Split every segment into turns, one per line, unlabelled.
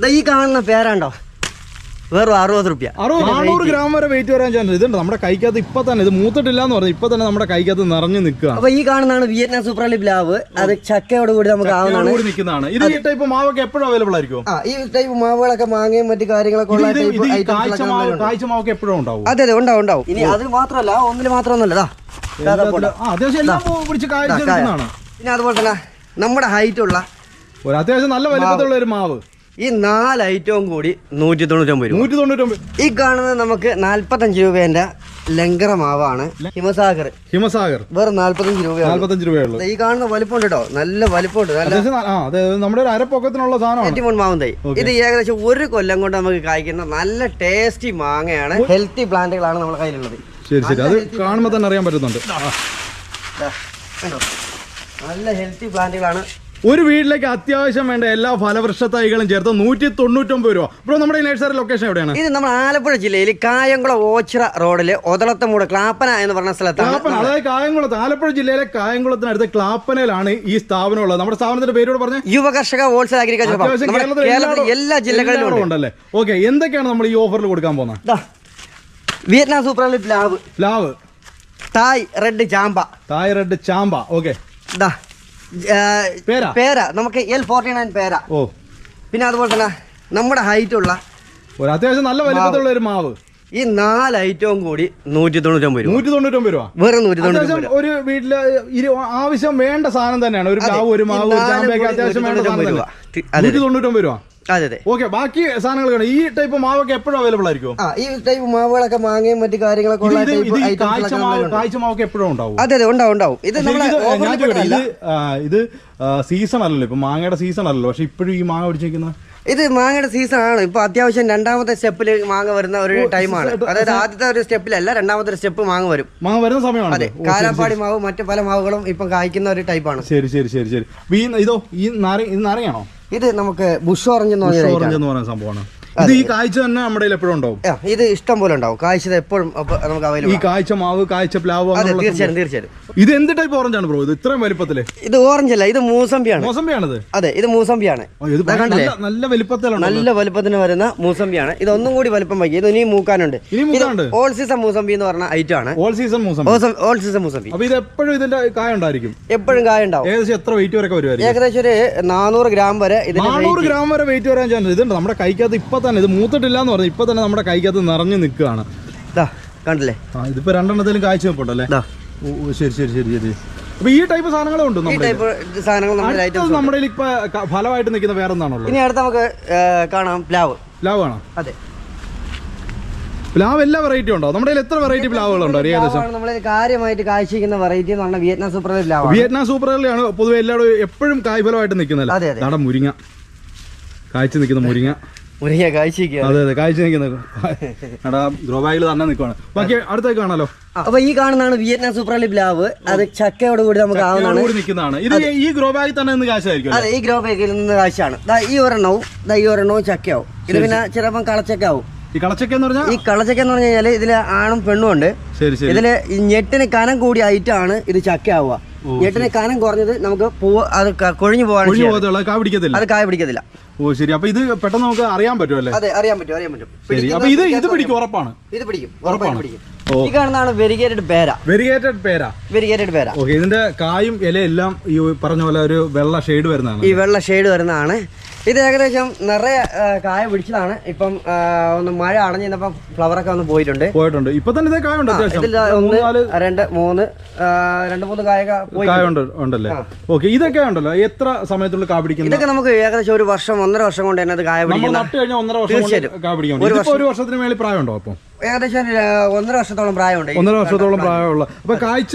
ദാ ഈ കാണുന്ന പേരാണ്ടോ? വെറും അറുപത് റുപ്യ.
അറുപത് നാനൂറ് ഗ്രാം വരെ വെയിറ്റ് വരാൻ ചാൻസ് ഇതുണ്ട്. നമ്മുടെ കൈക്കകത്ത് ഇപ്പൊ തന്നെ ഇത് മൂത്തിട്ടില്ല എന്ന് പറഞ്ഞു ഇപ്പൊ തന്നെ നമ്മുടെ കൈക്കകത്ത് നിറഞ്ഞു നിൽക്കുക
അപ്പൊ ഈ കാണുന്നതാണ് വിയറ്റ്നാം സൂപ്പർ അലി പ്ലാവ് അത് ചക്കയോട് കൂടി നമുക്ക് ആവുന്നതാണ്.
കൂടി നിൽക്കുന്നതാണ്. ഇത് ഈ ടൈപ്പ് മാവൊക്കെ എപ്പോഴും അവൈലബിൾ ആയിരിക്കും
ആ ഈ ടൈപ്പ് മാവുകളൊക്കെ മാങ്ങയും മറ്റു കാര്യങ്ങളൊക്കെ ഉള്ള ടൈപ്പ്
കാഴ്ച മാവൊക്കെ എപ്പോഴും ഉണ്ടാവും.
അതെ അതെ ഉണ്ടാവും ഉണ്ടാവും. ഇനി അത് മാത്രമല്ല ഒന്നിൽ മാത്രമൊന്നുമല്ല. പിന്നെ അതുപോലെ തന്നെ നമ്മുടെ ഹൈറ്റ് ഉള്ള
ഒരു അത്യാവശ്യം നല്ല വലിപ്പത്തിലുള്ള ഒരു മാവ്.
ഈ നാല് ഐറ്റവും കൂടി നൂറ്റി തൊണ്ണൂറ്റൊമ്പത് രൂപ.
നൂറ്റി തൊണ്ണൂറ്റൊമ്പത്
ഈ കാണുന്നത് നമുക്ക് നാല്പത്തഞ്ച് രൂപേന്റെ ലങ്കറ മാവാണ് ഹിമസാഗർ.
ഹിമസാഗർ.
വേറെ നാല്പത്തഞ്ച് രൂപ
നാല്പത്തഞ്ച് രൂപയുള്ളൂ
ഈ കാണുന്ന വലിപ്പമുണ്ട് കേട്ടോ നല്ല വലിപ്പമുണ്ട്.
നമ്മുടെ ഒരു അരപ്പൊക്കത്തിനുള്ള
സാധനം മാവും തൈ ഇത് ഏകദേശം ഒരു കൊല്ലം കൊണ്ട് നമുക്ക് കായ്ക്കുന്ന നല്ല ടേസ്റ്റി മാങ്ങയാണ്. ഹെൽത്തി പ്ലാന്റുകളാണ് നമ്മുടെ കയ്യിലുള്ളത്.
ശരി ശരി. അത് കാണുമ്പോൾ തന്നെ അറിയാൻ പറ്റുന്നുണ്ട്.
നല്ല ഹെൽത്തി പ്ലാന്റുകളാണ്
ഒരു വീട്ടിലേക്ക് അത്യാവശ്യം വേണ്ട എല്ലാ ഫലവൃക്ഷ തൈകളും ചേർത്ത് നൂറ്റി തൊണ്ണൂറ്റൊമ്പത് രൂപ. ബ്രോ നമ്മുടെ നഴ്സറി ലൊക്കേഷൻ എവിടെയാണ്?
ഇത് നമ്മൾ ആലപ്പുഴ ജില്ലയിൽ കായംകുളം ഓച്ചിറ റോഡിൽ ഒതളത്തമൂട് ക്ലാപ്പന എന്ന് പറഞ്ഞ സ്ഥലത്താണ്
ക്ലാപ്പന അതായത് കായംകുളത്ത് ആലപ്പുഴ ജില്ലയിലെ കായംകുളത്തിനടുത്ത് ക്ലാപ്പനയിലാണ് ഈ സ്ഥാപനം ഉള്ളത് നമ്മുടെ സ്ഥാപനത്തിന്റെ പേരോട് പറഞ്ഞ?
യുവകർഷക ഹോൾസെയിൽ അഗ്രികൾച്ചർ
കേരളത്തിൽ
എല്ലാ ജില്ലകളിലും
ഉണ്ടല്ലേ? ഓക്കെ എന്തൊക്കെയാണ് നമ്മൾ ഈ ഓഫറിൽ കൊടുക്കാൻ പോകുന്നത്?
വിയറ്റ്നാം സൂപ്പർ ലാവ്. പ്ലാവ്
പ്ലാവ്
തായ് റെഡ് ചാമ്പ.
തായ് റെഡ് ചാമ്പ ഓക്കെ പേര?
നമുക്ക് എൽ ഫോർട്ടി നയൻ പേര.
ഓ.
പിന്നെ അതുപോലെ തന്നെ നമ്മുടെ ഹൈറ്റ് ഉള്ള
ഒരു അത്യാവശ്യം നല്ല വലിപ്പത്തിലുള്ള ഒരു മാവ്.
ഈ നാല് ഐറ്റവും കൂടി നൂറ്റി തൊണ്ണൂറ്റൊമ്പത് ഒമ്പത്
നൂറ്റി തൊണ്ണൂറ്റൊമ്പത് രൂപ.
വെറും നൂറ്റി തൊണ്ണൂറ്റൊമ്പത്
ഒരു വീട്ടിൽ ആവശ്യം വേണ്ട സാധനം തന്നെയാണ്. ഒരു മാവ് ഒരു
കൂടി
അത്യാവശ്യം വേണ്ട സാധനം
നൂറ്റി തൊണ്ണൂറ്റൊമ്പത് രൂപ. അതെ, അതെ.
ഓക്കെ ബാക്കി സാധനങ്ങൾ ഈ ടൈപ്പ് മാവൊക്കെ എപ്പോഴും അവൈലബിൾ ആയിരിക്കും?
ആ ഈ ടൈപ്പ് മാവുകളൊക്കെ മാങ്ങയും മറ്റു കാര്യങ്ങളൊക്കെ ഉള്ള
കാഴ്ച മാവ് കാഴ്ച മാവൊക്കെ എപ്പോഴും ഉണ്ടാവും?
അതെ അതെ ഉണ്ടാവും ഉണ്ടാവും. ഇത്
ഇത് ഇത് സീസൺ അല്ലല്ലോ. ഇപ്പൊ മാങ്ങയുടെ സീസൺ അല്ലല്ലോ. പക്ഷെ ഇപ്പോഴും ഈ മാങ്ങ പിടിച്ചിരിക്കുന്ന
ഇത് മാങ്ങയുടെ സീസൺ ആണ്. ഇപ്പൊ അത്യാവശ്യം രണ്ടാമത്തെ സ്റ്റെപ്പിൽ മാങ്ങ വരുന്ന ഒരു ടൈമാണ് അതായത് ആദ്യത്തെ ഒരു സ്റ്റെപ്പിലല്ല രണ്ടാമത്തെ ഒരു സ്റ്റെപ്പ് മാങ്ങ വരും.
മാങ്ങ വരുന്ന സമയമാണ്.
അതെ കാലാപ്പാടി മാവ് മറ്റു പല മാവുകളും ഇപ്പം കായ്ക്കുന്ന ഒരു ടൈപ്പാണ്
ശരി ശരി ശരി ശരി. ഇതോ ഈ നാരങ്ങ ഇത് നാരങ്ങയാണോ?
ഇത് നമുക്ക് ബുഷ് ഓറഞ്ച് എന്ന് പറഞ്ഞ
സംഭവമാണ്. ഇത് ഈ കാഴ്ച തന്നെ നമ്മുടെ എപ്പോഴും ഉണ്ടാവും?
ഇത് ഇഷ്ടം പോലെ ഉണ്ടാവും. കാഴ്ച എപ്പോഴും നമുക്ക് നമുക്ക്
ഈ
അവൈലബിൾ
കാഴ്ച മാവ് കാഴ്ച പ്ലാവ്
തീർച്ചയായും തീർച്ചയായും
ഇത് എന്ത് ടൈപ്പ് ഓറഞ്ച് ആണ് ബ്രോ ഇത് ഇത്രയും വലിപ്പത്തിൽ?
ഇത് ഓറഞ്ച് അല്ല ഇത് മൂസമ്പിയാണ്.
മോസമ്പിയാണിത്?
അതെ ഇത് ദാ
നല്ല വലിപ്പത്തിലാണ്
നല്ല വലിപ്പത്തിന് വരുന്ന മൂസമ്പിയാണ്. ഇത് ഒന്നും കൂടി വലിപ്പം വൈകി ഇത്
ഇനി മൂക്കാനുണ്ട്?
ഓൾ സീസൺ മൂസമ്പി എന്ന് പറഞ്ഞ ഐറ്റം ആണ്.
All season mosambi.
All season musambi.
അപ്പൊ ഇത് എപ്പോഴും ഇതിന്റെ കായ ഉണ്ടായിരിക്കും?
എപ്പോഴും കായ ഉണ്ടാവും.
ഏകദേശം എത്ര വെയിറ്റ് വരെ വരുമായിരിക്കും
ഏകദേശം ഒരു നാനൂറ് ഗ്രാം വരെ ഇതിന്
നാനൂറ് ഗ്രാം വരെ വെയിറ്റ് വരാൻ ചാൻസ് ഇതുണ്ട് നമ്മുടെ കൈക്കകത്ത് ഇപ്പൊ തന്നെ ഇത് മൂത്തിട്ടില്ല എന്ന് പറഞ്ഞു ഇപ്പൊ തന്നെ നമ്മുടെ കൈക്കകത്ത് നിറഞ്ഞു നിൽക്കുകയാണ്.
കണ്ടില്ലേ?
ആ ഇതിപ്പോ രണ്ടെണ്ണത്തിലും കാഴ്ച വെപ്പുണ്ടല്ലേ. ഓ ഓ, ശരി ശരി ശരി ശരി. അപ്പൊ ഈ ടൈപ്പ് സാധനങ്ങളും ഉണ്ട്
ഈ
നമ്മുടെ
ടൈപ്പ് സാധനങ്ങൾ നമ്മുടെ ഐറ്റം
അടുത്തത് നമ്മുടെ ഇപ്പൊ ക- ഫലമായിട്ട് നിൽക്കുന്ന വേറെ എന്താണുള്ളത്
ഇനി അടുത്ത് നമുക്ക് ഏ, കാണാം പ്ലാവ്.
പ്ലാവ് ആണോ?
അതെ.
പ്ലാവ് എല്ലാ വെറൈറ്റി ഉണ്ടോ? നമ്മുടെ കയ്യിൽ എത്ര വെറൈറ്റി പ്ലാവുകളുണ്ടോ? ഒരു ഏകദേശം?
നമ്മൾ കാര്യമായിട്ട് കാഴ്ചയ്ക്കുന്ന വെറൈറ്റി എന്ന് പറഞ്ഞാൽ വിയറ്റ്നാം സൂപ്പർ പ്ലാവ്
വിയറ്റ്നാം സൂപ്പർ ആണ് പൊതുവെ എല്ലാവരും എപ്പോഴും കായ്ഫലമായിട്ട്
അതെ, അതെ.
നട മുരിങ്ങ. കാഴ്ച നിൽക്കുന്ന മുരിങ്ങ. അതെ അതെ കാഴ്ച ഗ്രോ ബാഗിൽ തന്നെ നിൽക്കുവാണ്. ബാക്കി അടുത്തേക്ക് കാണാലോ?
അപ്പൊ ഈ കാണുന്നതാണ് വിയറ്റ്നാം പ്ലാവ് അത് ചക്കയോട് കൂടി നമുക്ക് ആവുന്നതാണ്
കൂടി നിൽക്കുന്നതാണ്. ഇത് ഈ ഗ്രോ ബാഗിൽ തന്നെ നിന്ന് കാശായിരിക്കും
അതെ ഈ ഗ്രോ ബാഗിൽ നിന്ന് കാഴ്ചയാണ്. ദാ ഈ ഒരെണ്ണവും ഈ ഒരെണ്ണവും ചക്കയാവും. ഇത് പിന്നെ ചിലപ്പം കളച്ചക്ക
ഈ കളച്ചക്ക എന്ന് പറഞ്ഞാൽ
ഈ കളച്ചക്ക എന്ന് പറഞ്ഞു കഴിഞ്ഞാൽ ഇതിൽ ആണും പെണ്ണും ഉണ്ട്. ഇതിൽ ഈ ഞെട്ടിന് കനം കൂടിയ ഐറ്റാണ് ഇത് ചക്ക ആവുക ഞെട്ടിന് കനം കുറഞ്ഞത് നമുക്ക് പൂവ് അത് കൊഴിഞ്ഞു പോകാനുള്ള
ഒഴിഞ്ഞു
ചെയ്യുന്നത്.
പോകത്തുള്ള കാ പിടിക്കത്തില്ല.
അത് കായ പിടിക്കത്തില്ല.
ഓ ശരി. അപ്പൊ ഇത് പെട്ടെന്ന് നമുക്ക് അറിയാൻ പറ്റുമല്ലേ
അതെ അറിയാൻ പറ്റും അറിയാൻ പറ്റും.
ശരി. അപ്പൊ ഇത് ഇത് പിടിക്കും ഉറപ്പാണ്.
ഇത് പിടിക്കും ഉറപ്പാണ്. പിടിക്കും. ഈ കാണുന്നതാണ് വെരിഗേറ്റഡ് പേര.
വെരിഗേറ്റഡ് പേര.
വെരിഗേറ്റഡ് പേര.
ഓക്കെ ഇതിന്റെ കായും ഇലയും എല്ലാം ഈ പറഞ്ഞ പോലെ ഒരു വെള്ള ഷെയ്ഡ് വരുന്നതാണ്.
ഈ വെള്ള ഷെയ്ഡ് വരുന്നതാണ്. ഇത് ഏകദേശം നിറയെ കായ പിടിച്ചതാണ്. ഇപ്പം ഒന്ന് മഴ അണഞ്ഞു നിന്നപ്പം ഫ്ലവറൊക്കെ ഒന്ന് പോയിട്ടുണ്ട്.
പോയിട്ടുണ്ട്. ഇപ്പൊ തന്നെ അത്യാവശ്യം.
ഇതിൽ ഒന്ന് രണ്ട് മൂന്ന് രണ്ട് മൂന്ന് കായൊക്കെ
ഉണ്ടല്ലേ? ഓക്കെ ഇതൊക്കെ ഉണ്ടല്ലോ. എത്ര സമയത്തുള്ള കാ പിടിക്കുന്നത്?
ഇതൊക്കെ നമുക്ക് ഏകദേശം ഒരു വർഷം ഒന്നര വർഷം കൊണ്ട് തന്നെ അത് കായ പിടിക്കുന്ന
നട്ട് കഴിഞ്ഞാൽ ഒന്നര വർഷം
തീർച്ചയായും.
ഒരു വർഷത്തിന് മേളിൽ പ്രായമുണ്ടോ അപ്പം?
ഏകദേശം ഒന്നര വർഷത്തോളം പ്രായമുണ്ട്
ഒന്നര വർഷത്തോളം പ്രായമുള്ള. അപ്പൊ കാഴ്ച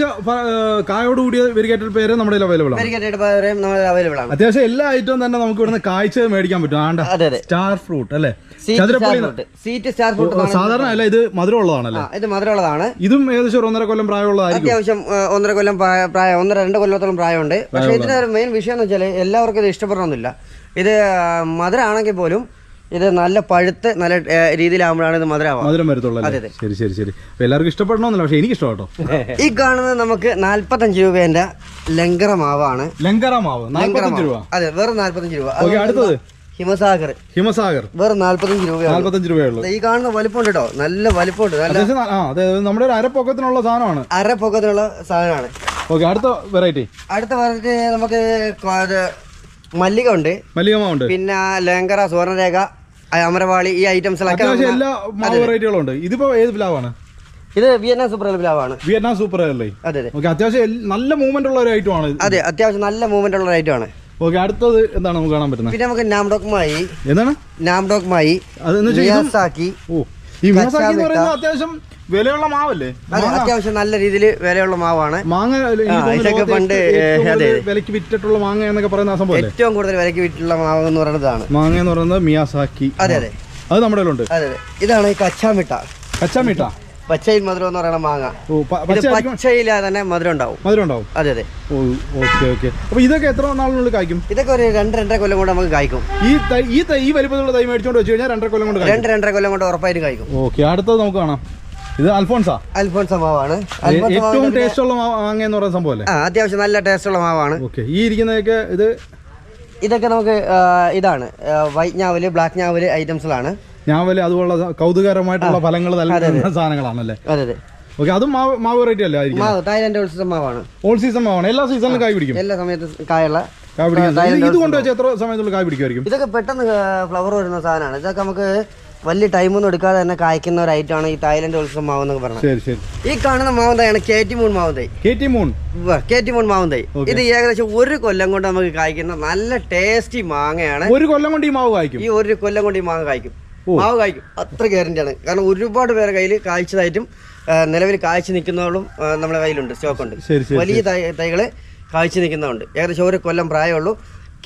കായോട് കൂടിയ വെരികേറ്റഡ് പേര് നമ്മുടെ അവൈലബിൾ ആണ്.
അവൈലബിൾ ആണ്.
അത്യാവശ്യം എല്ലാ ഐറ്റവും തന്നെ നമുക്ക് ഇവിടുന്ന് കാഴ്ച മേടിക്കാൻ പറ്റും. ആണ്ട സ്റ്റാർ ഫ്രൂട്ട് അല്ലേ?
സീറ്റ് സ്റ്റാർ ഫ്രൂട്ട്
സാധാരണ അല്ല ഇത് മധുരമുള്ളതാണ് ഉള്ളതാണല്ലേ
ഇത് മധുരമുള്ളതാണ്.
ഇതും ഏകദേശം ഒന്നര കൊല്ലം പ്രായമുള്ളതായിരിക്കും.
അത്യാവശ്യം ഒന്നര കൊല്ലം പ്രായം ഒന്നര രണ്ട് കൊല്ലത്തോളം പ്രായമുണ്ട്. പക്ഷേ ഇതിന്റെ മെയിൻ വിഷയം എന്ന് വെച്ചാൽ എല്ലാവർക്കും ഇത് ഇഷ്ടപ്പെടണമെന്നില്ല. ഇത് മധുരമാണെങ്കിൽ പോലും ഇത് നല്ല പഴുത്ത് നല്ല രീതിയിലാവുമ്പോഴാണ് രീതിയിലാകുമ്പോഴാണ് ഇത് മധുരമാവുക.
മധുരം വരത്തുള്ളൂ അല്ലേ? ശരി ശരി ശരി. അപ്പൊ എല്ലാവർക്കും ഇഷ്ടപ്പെടണമെന്നില്ല പക്ഷെ എനിക്ക് ഇഷ്ടം കേട്ടോ
ഈ കാണുന്നത് നമുക്ക് നാല്പത്തഞ്ച് രൂപേന്റെ ലങ്കറ മാവാണ്.
ലങ്കറ മാവ്.
ലങ്കറ
നാൽപ്പത്തഞ്ച്
മാവ്.
രൂപ.
അതെ വെറും നാല്പത്തഞ്ച് രൂപ.
ഓക്കെ അടുത്തത്.
ഹിമസാഗർ.
ഹിമസാഗർ.
വെറും നാല്പത്തഞ്ച് രൂപയാണ്
നാല്പത്തഞ്ച് രൂപയുള്ളൂ
ഈ കാണുന്ന വലിപ്പമുണ്ട് കേട്ടോ നല്ല വലിപ്പമുണ്ട്. നല്ല
അത്യാവശ്യം ന- ആ അതെ നമ്മുടെ ഒരു അരപ്പൊക്കത്തിനുള്ള സാധനമാണ്.
അര പൊക്കത്തിനുള്ള സാധനമാണ്.
ഓക്കെ അടുത്ത വെറൈറ്റി.
അടുത്ത പറഞ്ഞിട്ട് നമുക്ക് കൊ- ഇത് മല്ലിക ഉണ്ട്.
മല്ലികമാവുണ്ട്
പിന്നെ ലേങ്കറ സുവർണരേഖ അമരവാളി ഈ ഐറ്റംസിലൊക്കെ
എല്ലാ വെറൈറ്റികളും ഉണ്ട് ഇതിപ്പോ ഏത് പ്ലാവാണ്?
ഇത് വിയറ്റ്നാം സൂപ്പർ പ്ലാവാണ്.
വിയറ്റ്നാം സൂപ്പർ അല്ലേ?
അതെ അതെ.
ഓക്കെ അത്യാവശ്യം നല്ല മൂവ്മെന്റ് ഉള്ള ഒരു ഐറ്റം ആണ്
അതെ അത്യാവശ്യം നല്ല മൂവ്മെന്റ് ഉള്ള ഐറ്റമാണ്
ഓക്കെ അടുത്തത് എന്താണ് നമുക്ക് കാണാൻ പറ്റുന്നത്?
പിന്നെ നമുക്ക് നാംഡോക്മായി
എന്താണ്?
നാംഡോക്മായി മിയാസാക്കി
ഓ ഈ മിയാസാക്കി എന്ന് പറയുന്നത് അത്യാവശ്യം വിലയുള്ള മാവല്ലേ?
അത്യാവശ്യം നല്ല രീതിയിൽ വിലയുള്ള മാവാണ്.
മാങ്ങ
ഇതൊക്കെ പണ്ട്,
വിലക്ക് വിറ്റിട്ടുള്ള മാങ്ങ എന്നൊക്കെ പറയുന്ന സംഭവം
ഏറ്റവും കൂടുതൽ വിലക്ക് വിറ്റുള്ള മാവ് എന്ന് പറയുന്നതാണ്.
മാങ്ങ എന്ന് പറയുന്നത് മിയാസാക്കി
അതെ അതെ.
അത് നമ്മുടെ ഉണ്ട്
അതെ അതെ. ഇതാണ് ഈ കച്ചാമിട്ട.
കച്ചാമീട്ട?
പച്ചയിൽ മധുരം എന്ന് പറയുന്ന മാങ്ങ. പച്ചയില തന്നെ മധുരം ഉണ്ടാവും.
മധുരം ഉണ്ടാവും?
അതെ അതെ.
Okay okay. അപ്പൊ ഇതൊക്കെ എത്ര നാളിനുള്ളിൽ കായ്ക്കും?
ഇതൊക്കെ ഒരു രണ്ട് രണ്ടര കൊല്ലം കൊണ്ട് നമുക്ക് കായ്ക്കും.
ഈ ഈ ഈ വലിപ്പത്തിലുള്ള തൈ മേടിച്ചോണ്ട് വെച്ച് കഴിഞ്ഞാൽ രണ്ടര കൊല്ലം കൊണ്ട്
രണ്ട് രണ്ടര കൊല്ലം കൊണ്ട് ഉറപ്പായിട്ട് കായ്ക്കും.
ഓക്കെ അടുത്തത് നമുക്ക് കാണാം. ഇത് അൽഫോൺസാ?
അൽഫോൺസ മാവാണ്.
ഏറ്റവും ടേസ്റ്റ് ഉള്ള മാങ്ങ എന്ന് പറയുന്ന സംഭവം അല്ലേ
ആ അത്യാവശ്യം നല്ല ടേസ്റ്റ് ഉള്ള മാവാണ്.
ഓക്കെ. ഈ ഇരിക്കുന്നതൊക്കെ ഇത്
ഇതൊക്കെ നമുക്ക് ഇതാണ്. വൈറ്റ് ഞാവൽ ബ്ലാക്ക് ഞാവൽ ഐറ്റംസിലാണ്
ഞാവൽ അതുപോലെ കൗതുകരമായിട്ടുള്ള ഫലങ്ങൾ നൽകുന്ന സാധനങ്ങളാണല്ലേ?
അതെ അതെ.
ഓക്കെ അതും മാവ് മാവ് വെറൈറ്റി അല്ലേ
മാവ് തായ്ലൻഡ് സീസൺ മാവാണ്.
ഓൾ സീസൺ മാവാണ്. എല്ലാ സീസണിലും കായ് പിടിക്കും?
എല്ലാ സമയത്തും കായുള്ള
കായ് പിടിക്കും. ഇത് കൊണ്ട് എത്ര സമയത്തുള്ള കായ് പിടിക്കുമായിരിക്കും?
ഇതൊക്കെ പെട്ടെന്ന് ഫ്ലവർ വരുന്ന സാധനമാണ്. ഇതൊക്കെ നമുക്ക് വലിയ ടൈമൊന്നും എടുക്കാതെ തന്നെ കായ്ക്കുന്ന ഒരു ഐറ്റം ആണ് ഈ തായ്ലൻഡ് ഉത്സവം മാവ് എന്നൊക്കെ പറഞ്ഞത്. ഈ കാണുന്ന മാവന്തയാണ് തൈയാണ് കേറ്റിമൂൺ മാവൻ
കേറ്റിമൂൺ
കേറ്റിമൂൺ മാവൻ തൈ ഇത് ഏകദേശം ഒരു കൊല്ലം കൊണ്ട് നമുക്ക് കായ്ക്കുന്ന നല്ല ടേസ്റ്റി മാങ്ങയാണ്.
ഒരു കൊല്ലം കൊണ്ട് ഈ മാവ് കായ്ക്കും?
ഈ ഒരു കൊല്ലം കൊണ്ട് ഈ മാങ്ങ കായ്ക്കും. മാവ് കായ്ക്കും. അത്ര ഗ്യാരണ്ടിയാണ് കാരണം ഒരുപാട് പേരെ കയ്യിൽ കായ്ച്ചതായിട്ടും നിലവിൽ കായ്ച്ചു നിൽക്കുന്നവളും നമ്മുടെ കയ്യിലുണ്ട് സ്റ്റോക്കുണ്ട്
ശരി ശരി
വലിയ തൈകൾ തൈകൾ കായ്ച്ചു നിൽക്കുന്നതുണ്ട് ഏകദേശം ഒരു കൊല്ലം പ്രായമുള്ളൂ.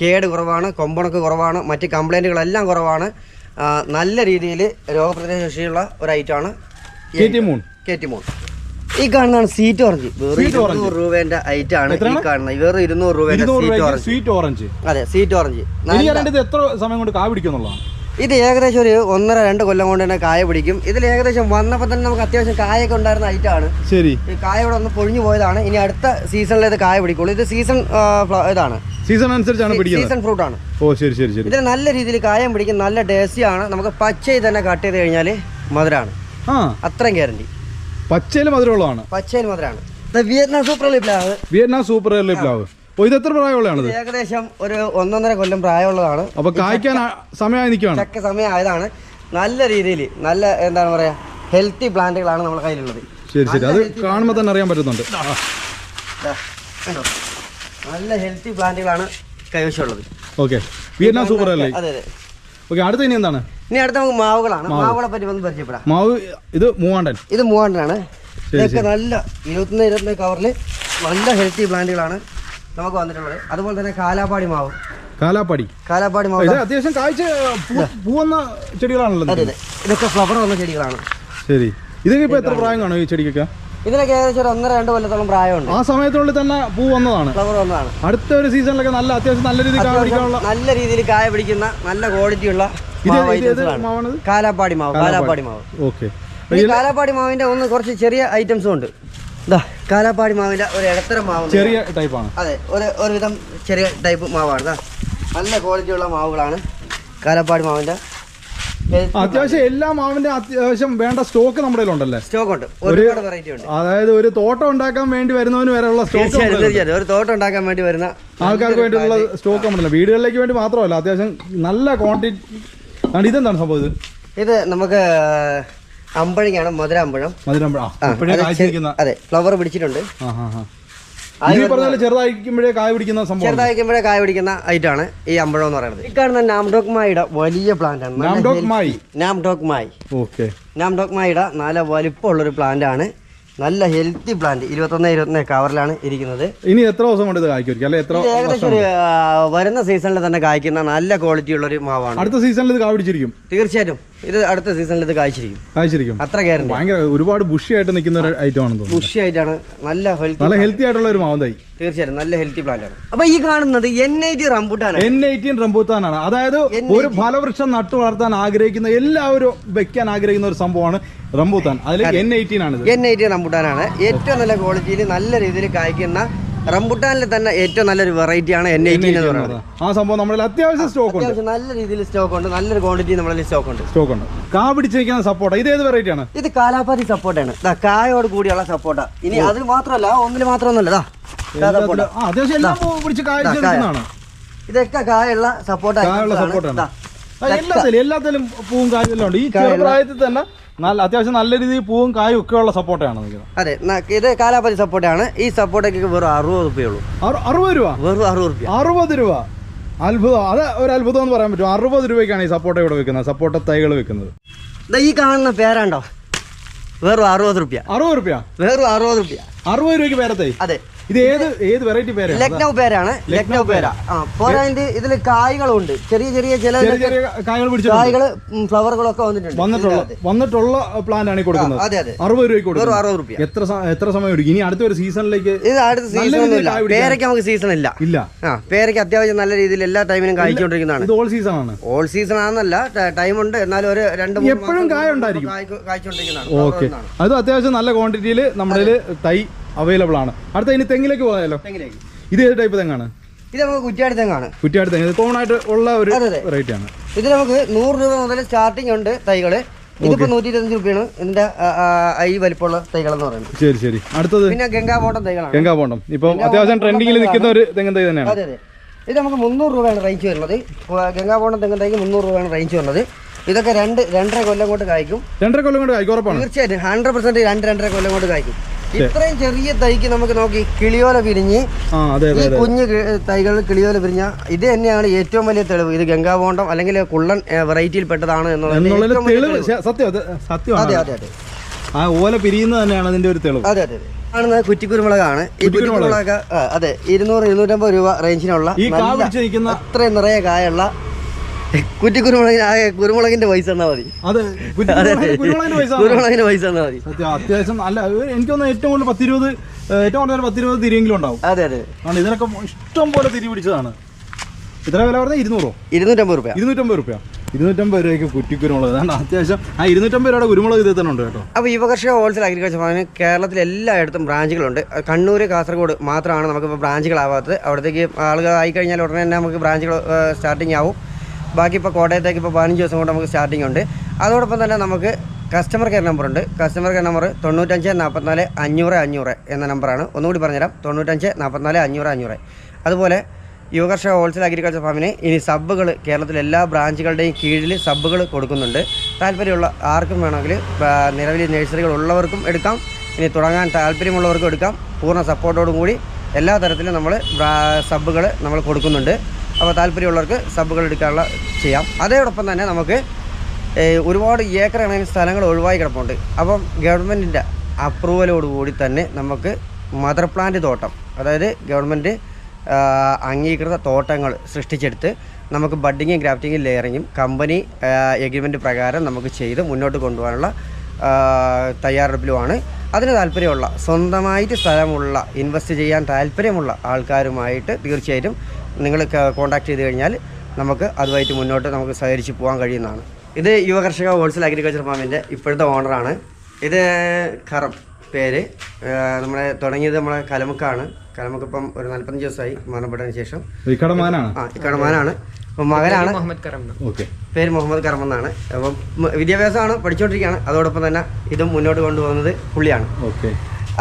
കേട് കുറവാണ് കൊമ്പണക്ക് കുറവാണ് മറ്റ് കംപ്ലൈന്റുകളെല്ലാം കുറവാണ്. നല്ല രീതിയിൽ രോഗപ്രതിരോധശേഷിയുള്ള ഒരു ഐറ്റമാണ് കേറ്റിമോൺ ഈ കാണുന്നതാണ് സീറ്റ് ഓറഞ്ച് വെറും ഇരുന്നൂറ് രൂപേന്റെ ഐറ്റം ആണ് ഈ കാണുന്നത്. വെറും ഇരുന്നൂറ്
രൂപ
സീറ്റ് ഓറഞ്ച് അതെ സീറ്റ് ഓറഞ്ച്
എത്ര സമയം കൊണ്ട് കാവിടിക്കുന്നുള്ളതാണ്
ഇത് ഏകദേശം ഒരു ഒന്നര രണ്ട് കൊല്ലം കൊണ്ട് തന്നെ കായ പിടിക്കും. ഇതിൽ ഏകദേശം വന്നപ്പോൾ തന്നെ നമുക്ക് അത്യാവശ്യം കായൊക്കെ ഉണ്ടായിരുന്ന ഐറ്റമാണ്
ശരി.
ഈ കായ ഇവിടെ ഒന്ന് പൊഴിഞ്ഞു പോയതാണ്. ഇനി അടുത്ത സീസണിൽ ഇത് കായ പിടിക്കുള്ളൂ. ഇത് സീസൺ ഇതാണ്.
സീസൺ അനുസരിച്ചാണ് പിടിക്കുന്നത്.
സീസൺ ഫ്രൂട്ട് ആണ്.
ഓ ശരി ശരി ശരി.
നല്ല രീതിയിൽ കായം പിടിക്കും. നല്ല ടേസ്റ്റി ആണ്. നമുക്ക് പച്ചയിൽ തന്നെ കട്ട് ചെയ്ത് കഴിഞ്ഞാൽ മധുരമാണ്
ആ.
അത്രയും ഗ്യാരണ്ടി
പച്ചയിൽ മധുരമുള്ളതാണ്.
പച്ചയിൽ മധുരമാണ് വിയറ്റ്നാം സൂപ്പർ ലിപ്ലാവ്
വിയറ്റ്നാം സൂപ്പർ ലിപ്ലാവ് പ്ലാവ് ഇത് എത്ര പ്രായമുള്ളതാണിത്
ഏകദേശം ഒരു ഒന്നൊന്നര കൊല്ലം പ്രായമുള്ളതാണ്.
അപ്പൊ കായ്ക്കാൻ സമയമായി നിൽക്കുകയാണ്
ചക്ക സമയമായതാണ്. നല്ല രീതിയിൽ നല്ല എന്താണ് പറയാ ഹെൽത്തി പ്ലാന്റുകളാണ് നമ്മുടെ കയ്യിലുള്ളത്.
ശരി ശരി. അത് കാണുമ്പോൾ തന്നെ അറിയാൻ പറ്റുന്നുണ്ട്?
നല്ല ഹെൽത്തി പ്ലാന്റുകളാണ് കൈവശമുള്ളത്.
ഓക്കെ. വിയറ്റ്നാം സൂപ്പർ അല്ലേ
അതെ അതെ.
ഓക്കെ അടുത്ത ഇനി എന്താണ്?
ഇനി അടുത്ത നമുക്ക് മാവുകളാണ്. മാവുകളെ പറ്റി ഒന്ന് പരിചയപ്പെടാം.
മാവ് ഇത് മൂവാണ്ടൻ.
ഇത് മൂവാണ്ടനാണ്. ഇതൊക്കെ നല്ല ഇരുപത്തൊന്ന് ഇരുപത്തൊന്ന് കവറിൽ നല്ല ഹെൽത്തി പ്ലാന്റുകളാണ്. നമുക്ക് വന്നിട്ടുള്ളത്. അതുപോലെ തന്നെ കാലാപ്പാടി മാവ്.
കാലാപ്പാടി?
കാലാപ്പാടി മാവ്
ഇത് അത്യാവശ്യം കാഴ്ച പൂവുന്ന ചെടികളാണല്ലോ
അതെ അതെ. ഇതൊക്കെ ഫ്ലവർ വന്ന ചെടികളാണ്.
ശരി. ഇതിനിപ്പോ എത്ര പ്രായം കാണും ഈ ചെടിക്കൊക്കെ?
ഇതിനൊക്കെ ഏകദേശം ഒരു ഒന്നര രണ്ട് കൊല്ലത്തോളം പ്രായമുണ്ട്.
ആ സമയത്തുള്ളിൽ തന്നെ പൂ വന്നതാണ്.
ഫ്ലവർ വന്നതാണ്.
അടുത്ത ഒരു സീസണിലൊക്കെ നല്ല അത്യാവശ്യം നല്ല രീതിയിൽ കായ പിടിക്കാനുള്ള
നല്ല രീതിയിൽ കായ പിടിക്കുന്ന നല്ല ക്വാളിറ്റി
ഉള്ള
കാലാപ്പാടി മാവ് കാലാപ്പാടി. മാവ്.
ഓക്കെ.
കാലാപ്പാടി മാവിന്റെ ഒന്ന് കുറച്ച് ചെറിയ ഐറ്റംസും ഉണ്ട്. ഇതാ കാലാപ്പാടി മാവിന്റെ ഒരു ഇടത്തരം മാവ്
ചെറിയ ടൈപ്പാണ്
അതെ ഒരു ഒരുവിധം ചെറിയ ടൈപ്പ് മാവാണ് ഇതാ നല്ല ക്വാളിറ്റിയുള്ള മാവുകളാണ് കാലാപ്പാടി മാവിന്റെ.
അത്യാവശ്യം എല്ലാ മാവിന്റെ അത്യാവശ്യം വേണ്ട സ്റ്റോക്ക് നമ്മുടെ ഉണ്ടല്ലേ?
സ്റ്റോക്ക് ഉണ്ട്. ഒരുപാട് വെറൈറ്റി ഉണ്ട്.
അതായത് ഒരു തോട്ടം ഉണ്ടാക്കാൻ വേണ്ടി വരുന്നവന് വരെയുള്ള സ്റ്റോക്ക്
തീർച്ചയായിട്ടും തീർച്ചയായിട്ടും. ഒരു തോട്ടം ഉണ്ടാക്കാൻ വേണ്ടി വരുന്ന
ആൾക്കാർക്ക് വേണ്ടിയുള്ള സ്റ്റോക്ക് ഉണ്ടല്ലോ വീടുകളിലേക്ക് വേണ്ടി മാത്രമല്ല അത്യാവശ്യം നല്ല ക്വാണ്ടിറ്റി ഇതെന്താണ് സംഭവം ഇത്
നമുക്ക് അമ്പഴങ്ങാണ് മധുര അമ്പഴം
മധുരം ആ
ആ,
ഇപ്പോഴേ
അത് ഫ്ലവർ പിടിച്ചിട്ടുണ്ട്.
ചെറുതായിരിക്കുമ്പോഴേ കായ പിടിക്കുന്ന
ചെറുതായിരിക്കുമ്പോഴേ കായ പിടിക്കുന്ന ഐറ്റാണ് ഈ അമ്പഴം എന്ന് പറയുന്നത്. ഈ കാണുന്ന നാംഡോക്മായിയുടെ വലിയ പ്ലാന്റ് ആണ്. മായി?
നാംഡോക് മായി. ഓക്കെ.
നാംഡോക് മായിയുടെ നല്ല വലിപ്പമുള്ളൊരു പ്ലാന്റ് ആണ്. നല്ല ഹെൽത്തി പ്ലാന്റ് ഇരുപത്തൊന്ന് ഇരുപത്തൊന്ന് കവറിലാണ് ഇരിക്കുന്നത്.
ഇനി എത്ര ദിവസം കൊണ്ട് ഇത് കായ്ക്കും എത്ര
ഏകദേശം ഒരു വരുന്ന സീസണിൽ തന്നെ കായ്ക്കുന്ന നല്ല ക്വാളിറ്റി ഉള്ള ഒരു മാവാണ്.
അടുത്ത സീസണിൽ ഇത് കായ പിടിച്ചിരിക്കും
തീർച്ചയായിട്ടും. ഇത് അടുത്ത സീസണിൽ ഇത് കായ്ച്ചിരിക്കും
കായ്ച്ചിരിക്കും
അത്ര ഗ്യാരണ്ടി
ഭയങ്കര ഒരുപാട് ബുഷി ആയിട്ട് നിൽക്കുന്ന ഒരു ഐറ്റം ആണ്
ബുഷി ആയിട്ടാണ്. നല്ല ഹെൽത്തി
നല്ല ഹെൽത്തി ആയിട്ടുള്ള ഒരു മാവന്തായി.
തീർച്ചയായും നല്ല ഹെൽത്തി പ്ലാന്റ് ആണ്. അപ്പൊ ഈ കാണുന്നത് N I T N
N eighteen റംബൂത്താനാണ് അതായത് ഒരു ഫലവൃക്ഷം നട്ടു വളർത്താൻ ആഗ്രഹിക്കുന്ന എല്ലാവരും വെക്കാൻ ആഗ്രഹിക്കുന്ന ഒരു സംഭവമാണ് റംബൂത്താൻ അതിൽ എൻ എയ്റ്റീൻ ആണ്
എൻ ഐ ടി ആണ് ഏറ്റവും നല്ല ക്വാളിറ്റിയിൽ നല്ല രീതിയിൽ കായ്ക്കുന്ന റംബുട്ടാനിൽ തന്നെ ഏറ്റവും നല്ലൊരു വെറൈറ്റി ആണ് എൻ എയ്റ്റീൻ എന്ന് പറയുന്നത്.
ആ സംഭവം നമ്മുടെ അത്യാവശ്യം സ്റ്റോക്ക് ഉണ്ട്.
അത്യാവശ്യം നല്ല രീതിയിൽ സ്റ്റോക്ക് ഉണ്ട്. നല്ലൊരു ക്വാണ്ടിറ്റി നമ്മളിൽ സ്റ്റോക്ക് ഉണ്ട്.
സ്റ്റോക്ക് ഉണ്ട്. കാ പിടിച്ചിരിക്കുന്ന സപ്പോർട്ട് ഇത് ഏത് വെറൈറ്റി ആണ്?
ഇത് കാലാപാതി സപ്പോർട്ടാണ് കായോട് കൂടിയുള്ള സപ്പോർട്ടാ ഇനി അത് മാത്രമല്ല ഒന്നിൽ മാത്രമൊന്നുമല്ല.
അത്യാവശ്യം എല്ലാം പിടിച്ച്
ഇതൊക്കെ കായുള്ള സപ്പോർട്ടാ
കായുള്ള സപ്പോർട്ടാണ് എല്ലാത്തിലും പൂവും ഉണ്ട്. ഈ ചെറുപ്രായത്തിൽ തന്നെ നല്ല അത്യാവശ്യം നല്ല രീതിയിൽ പൂവും കായും ഒക്കെ ഉള്ള സപ്പോർട്ടാണ്
അതെ ഇത് കാലാപതി സപ്പോർട്ടാണ് ഈ സപ്പോർട്ടൊക്കെ വെറും അറുപത് രൂപയേ
ഉള്ളൂ അറുപത് രൂപ?
വെറും അറുപത് രൂപ
അറുപത് രൂപ. അത്ഭുതം. അത് ഒരു അത്ഭുതം എന്ന് പറയാൻ പറ്റും. അറുപത് രൂപയ്ക്കാണ് ഈ സപ്പോർട്ട ഇവിടെ വെക്കുന്നത്. സപ്പോർട്ട തൈകൾ വെക്കുന്നത്.
ഈ കാണുന്ന പേരാണ്ടോ? വെറും അറുപത് രൂപ
അറുപത് രൂപ
വെറും അറുപത് രൂപ
അറുപത് രൂപയ്ക്ക് പേരത്തൈ?
അതെ.
ഇത് ഏത് ഏത് വെറൈറ്റി പേര്?
ലക്നൗ പേരാണ്. ലക്നൗ പേര. ആ പോരാണ്ട് ഇതിൽ കായ്കളുണ്ട്. ചെറിയ ചെറിയ ചില
കായകൾ ചെറിയ കായകൾ
ഫ്ലവറുകളൊക്കെ വന്നിട്ടുണ്ട്.
വന്നിട്ടുള്ള വന്നിട്ടുള്ള പ്ലാന്റ് ആണ് കൊടുക്കുന്നത്.
അതെ അതെ.
അറുപത് രൂപയ്ക്ക് കൊടുക്കും
അറുപത് രൂപ
എത്ര എത്ര സമയം എടുക്കും? ഇനി അടുത്ത ഒരു സീസണിലേക്ക്
ഇത് അടുത്ത സീസൺ പേരയ്ക്ക് നമുക്ക് സീസൺ ഇല്ല.
ഇല്ല.
ആ പേരയ്ക്ക് അത്യാവശ്യം നല്ല രീതിയിൽ എല്ലാ ടൈമിനും കായ്ച്ചുകൊണ്ടിരിക്കുന്നതാണ്.
ഇത് ഓൾ സീസൺ ആണ്.
ഓൾ സീസൺ ആണെന്നല്ല ടൈം ഉണ്ട്. എന്നാലും ഒരു രണ്ട് മൂന്ന്
എപ്പോഴും കായ ഉണ്ടായിരിക്കും.
കായ്ച്ചുകൊണ്ടിരിക്കുന്നതാണ്.
ഓക്കെ അത് അത്യാവശ്യം നല്ല ക്വാണ്ടിറ്റിയിൽ നമ്മുടെ തൈ അവൈലബിൾ ആണ്. അടുത്ത ഇനി തെങ്ങിലേക്ക് പോയാലോ?
തെങ്ങിലേക്ക്.
ഇത് ഏത് ടൈപ്പ് തെങ്ങാണ്?
ഇത് നമുക്ക് കുറ്റിയാടി തെങ്ങാണ്.
കുറ്റിയാടി തെങ്ങ്. കോമൺ ആയിട്ട് ഉള്ള ഒരു. വെറൈറ്റി ആണ്.
ഇത് നമുക്ക് നൂറ് രൂപ മുതൽ സ്റ്റാർട്ടിംഗ് ഉണ്ട് തൈകൾ. ഇതിപ്പോ നൂറ്റി ഇരുപത്തഞ്ച് രൂപയാണ് ഇതിന്റെ ഈ വലിപ്പമുള്ള തൈകൾ എന്ന് പറയുന്നത്.
ശരി ശരി. അടുത്തത്?
പിന്നെ ഗംഗാബോട്ടം തൈകളാണ്.
ഗംഗാ പോണ്ടം ഇപ്പം അത്യാവശ്യം ട്രെൻഡിങ്ങിൽ നിൽക്കുന്ന ഒരു തെങ്ങൻ തൈ തന്നെയാണ്.
അതെ അതെ. ഇത് നമുക്ക് മുന്നൂറ് രൂപയാണ് റേഞ്ച് വരുന്നത്. ഗംഗാബോട്ടം തെങ്ങിൻ തൈക്ക് മുന്നൂറ് രൂപയാണ് റേഞ്ച് വരുന്നത്. ഇതൊക്കെ രണ്ട് രണ്ടര കൊല്ലം കൊണ്ട് കായ്ക്കും.
രണ്ടര കൊല്ലം കൊണ്ട് കായ്ക്കും
തീർച്ചയായിട്ടും. ഹൺഡ്രഡ് പെർസെന്റ് രണ്ട് രണ്ടര കൊല്ലം കൊണ്ട് കായ്ക്കും. ഇത്രയും ചെറിയ തൈക്ക് നമുക്ക് നോക്കി കിളിയോല പിരിഞ്ഞ് ഈ കുഞ്ഞ് തൈകൾ കിളിയോല പിരിഞ്ഞ ഇത് തന്നെയാണ് ഏറ്റവും വലിയ തെളിവ്. ഇത് ഗംഗാബോണ്ടം അല്ലെങ്കിൽ കുള്ളൻ വെറൈറ്റിയിൽ പെട്ടതാണ് എന്നുള്ളത്.
സത്യം അതെ
അതെ അതെ
ആ ഓല പിരിയുന്നത് തന്നെയാണ് അതിന്റെ ഒരു തെളിവ്.
അതെ അതെ കാണുന്നത് കുറ്റിക്കുരുമുളകാണ്. ഈ കുറ്റിക്കുരുമുളക്. അതെ ഇരുന്നൂറ് ഇരുന്നൂറ്റമ്പത് രൂപ റേഞ്ചിനുള്ള അത്രയും നിറയെ കായുള്ള കുറ്റിക്കുരുമുളകിന് ആകെ കുരുമുളകിന്റെ പൈസ തന്നാ മതി.
അത് കുരുമുളകിന്റെ പൈസ
തന്നാ മതി.
അത്യാവശ്യം നല്ല എനിക്ക് തോന്നുന്നു ഏറ്റവും കൂടുതൽ പത്തിരുപത് ഏറ്റവും കൂടുതൽ പത്തിരുപത് തിരിയെങ്കിലും ഉണ്ടാവും.
അതെ അതെ.
കാരണം ഇതിനൊക്കെ ഇഷ്ടം പോലെ തിരി പിടിച്ചതാണ്. ഇത്ര വില പറഞ്ഞാൽ ഇരുന്നൂറോ?
ഇരുന്നൂറ്റമ്പത് രൂപ
ഇരുന്നൂറ്റമ്പത് രൂപ ഇരുന്നൂറ്റമ്പത് രൂപയ്ക്ക് കുറ്റിക്കുരുമുളക്. അതാണ് അത്യാവശ്യം ആ ഇരുന്നൂറ്റമ്പത് രൂപയുടെ കുരുമുളക് ഇത് തന്നെ ഉണ്ട് കേട്ടോ.
അപ്പോൾ യുവകർഷക ഹോൾസെയിൽ അഗ്രികൾച്ചർ ഫാമിന് കേരളത്തിൽ എല്ലായിടത്തും ബ്രാഞ്ചുകളുണ്ട്. കണ്ണൂർ കാസർഗോഡ് മാത്രമാണ് നമുക്ക് നമുക്കിപ്പോൾ ബ്രാഞ്ചുകളാവാത്തത്. അവിടത്തേക്ക് ആളുകൾ ആയി കഴിഞ്ഞാൽ ഉടനെ തന്നെ നമുക്ക് ബ്രാഞ്ചുകൾ സ്റ്റാർട്ടിങ് ആവും. ബാക്കി ഇപ്പോൾ കോട്ടയത്തേക്ക് ഇപ്പോൾ പതിനഞ്ച് ദിവസം കൊണ്ട് നമുക്ക് സ്റ്റാർട്ടിംഗ് ഉണ്ട്. അതോടൊപ്പം തന്നെ നമുക്ക് കസ്റ്റമർ കെയർ നമ്പർ ഉണ്ട്. കസ്റ്റമർ കെയർ നമ്പർ തൊണ്ണൂറ്റഞ്ച് നാൽപ്പത്തിനാല് അഞ്ഞൂറ് അഞ്ഞൂറ് എന്ന നമ്പറാണ് ഒന്നുകൂടി പറഞ്ഞുതരാം. തൊണ്ണൂറ്റഞ്ച് നാൽപ്പത്തിനാല് അഞ്ഞൂറ് അഞ്ഞൂറ്. അതുപോലെ യുവകർഷക ഹോൾസെയിൽ അഗ്രികൾച്ചർ ഫാമിന് ഇനി സബ്ബുകൾ കേരളത്തിലെ എല്ലാ ബ്രാഞ്ചുകളുടെയും കീഴിൽ സബ്ബുകൾ കൊടുക്കുന്നുണ്ട്. താല്പര്യമുള്ള ആർക്കും വേണമെങ്കിൽ നിലവിൽ നഴ്സറികൾ ഉള്ളവർക്കും എടുക്കാം. ഇനി തുടങ്ങാൻ താല്പര്യമുള്ളവർക്കും എടുക്കാം. പൂർണ സപ്പോർട്ടോടും കൂടി എല്ലാ തരത്തിലും നമ്മൾ സബ്ബുകൾ നമ്മൾ കൊടുക്കുന്നുണ്ട്. അപ്പോൾ താല്പര്യമുള്ളവർക്ക് സബ്ബുകൾ എടുക്കാനുള്ള ചെയ്യാം. അതേടൊപ്പം തന്നെ നമുക്ക് ഒരുപാട് ഏക്കർ കണക്കിന് സ്ഥലങ്ങൾ ഒഴിവായി കിടപ്പുണ്ട്. അപ്പം ഗവൺമെന്റിന്റെ അപ്രൂവലോടുകൂടി തന്നെ നമുക്ക് മദർ പ്ലാന്റ് തോട്ടം അതായത് ഗവൺമെന്റ് അംഗീകൃത തോട്ടങ്ങൾ സൃഷ്ടിച്ചെടുത്ത് നമുക്ക് ബഡ്ഡിങ്ങും ഗ്രാഫ്റ്റിങ്ങും ലെയറിങ്ങും കമ്പനി എഗ്രിമെന്റ് പ്രകാരം നമുക്ക് ചെയ്ത് മുന്നോട്ട് കൊണ്ടുപോകാനുള്ള തയ്യാറെടുപ്പിലുമാണ്. അതിന് താല്പര്യമുള്ള സ്വന്തമായിട്ട് സ്ഥലമുള്ള ഇൻവെസ്റ്റ് ചെയ്യാൻ താല്പര്യമുള്ള ആൾക്കാരുമായിട്ട് തീർച്ചയായിട്ടും നിങ്ങൾ കോൺടാക്ട് ചെയ്ത് കഴിഞ്ഞാൽ നമുക്ക് അതുമായിട്ട് മുന്നോട്ട് നമുക്ക് സഹകരിച്ച് പോകാൻ കഴിയുന്നതാണ്. ഇത് യുവകർഷക ഹോൾസെയിൽ അഗ്രികൾച്ചർ ഫാമിന്റെ ഇപ്പോഴത്തെ ഓണറാണ് ഇത് ഖറം പേര്. നമ്മുടെ നമ്മളെ തുടങ്ങിയത് നമ്മളെ കലമുക്കാണ്. കലമുക്ക് ഇപ്പം ഒരു നാൽപ്പത്തഞ്ച് ദിവസമായി മരണപ്പെട്ടതിന് ശേഷം. ആ ഇക്കടമാനാണ്. അപ്പം മകനാണ്.
ഓക്കെ.
പേര് മുഹമ്മദ് കറം എന്നാണ്. അപ്പം വിദ്യാഭ്യാസമാണ് പഠിച്ചുകൊണ്ടിരിക്കുകയാണ് അതോടൊപ്പം തന്നെ ഇതും മുന്നോട്ട് കൊണ്ടുപോകുന്നത് പുള്ളിയാണ്.
ഓക്കെ.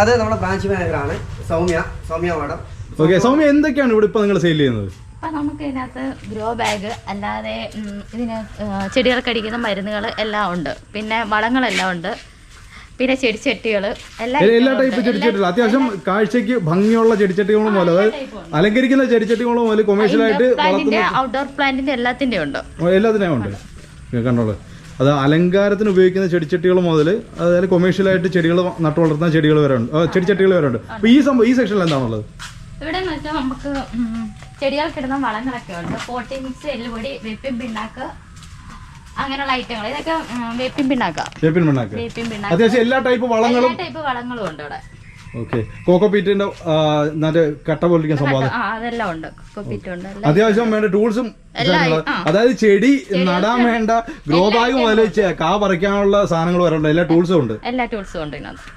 അത് നമ്മുടെ ബ്രാഞ്ച് മാനേജറാണ് സൗമ്യ സൗമ്യ മാഡം.
ഓക്കെ സൗമ്യ എന്തൊക്കെയാണ് ഇവിടെ ഇപ്പൊ നിങ്ങൾ സെയിൽ ചെയ്യുന്നത്?
അപ്പം നമുക്ക് ഇതിനകത്ത് ഗ്രോ ബാഗ് അല്ലാതെ ഇതിന് ചെടികൾക്കടിക്കുന്ന ചെടികൾക്ക് അടിക്കുന്ന മരുന്നുകൾ എല്ലാം ഉണ്ട്. പിന്നെ വളങ്ങളെല്ലാം ഉണ്ട്. പിന്നെ ചെടിച്ചട്ടികൾ എല്ലാം
ടൈപ്പ് ചെടിച്ചട്ടികളും. അത്യാവശ്യം കാഴ്ചക്ക് ഭംഗിയുള്ള ചെടിച്ചട്ടികളും പോലെ അതായത് അലങ്കരിക്കുന്ന ചെടിച്ചട്ടികളും പോലെ കൊമേഴ്സ്യൽ
ആയിട്ട് ഔട്ട്ഡോർ പ്ലാന്റിന്റെ എല്ലാത്തിന്റെ ഉണ്ട്.
എല്ലാത്തിനെയും ഉണ്ട്. കണ്ടോളൂ. അത് അലങ്കാരത്തിന് ഉപയോഗിക്കുന്ന ചെടിച്ചട്ടികൾ മുതൽ അതായത് കൊമേഴ്ഷ്യലായിട്ട് ചെടികൾ നട്ടു വളർത്തുന്ന ചെടികൾ വരെ ഉണ്ട്. ചെടിച്ചട്ടികൾ വരെ ഉണ്ട്. അപ്പൊ ഈ സംഭവം ഈ സെക്ഷനിൽ എന്താണുള്ളത്?
ഇവിടെ നമുക്ക് ചെടികൾക്കിടുന്ന വളങ്ങളൊക്കെ ഉണ്ട്. പോട്ടിങ്സ് എല്ലുപൊടി വെപ്പിൻ പിണ്ണാക്ക് അങ്ങനെയുള്ള ഐറ്റങ്ങൾ. ഇതൊക്കെ വേപ്പിൻ പിണ്ണാക്കാം
വേപ്പിൻ മണ്ണാക്ക്
വേപ്പിൻ പിണ്ണാക്ക്
അത്യാവശ്യം എല്ലാ ടൈപ്പ് വളങ്ങളും
ടൈപ്പ് വളങ്ങളും ഉണ്ട് ഇവിടെ
ഓക്കെ. കോക്കോപീറ്റിന്റെ മറ്റേ കട്ട പോലിരിക്കുന്ന സംഭവം
അതെല്ലാം ഉണ്ട്.
അത്യാവശ്യം വേണ്ട ടൂൾസും. അതായത് ചെടി നടാൻ വേണ്ട ഗ്രോ ബാഗ് മുതൽ കാ പറിക്കാനുള്ള സാധനങ്ങൾ വരെ എല്ലാ ടൂൾസും ഉണ്ട്.
എല്ലാ ടൂൾസും ഉണ്ട് ഇതിനകത്ത്.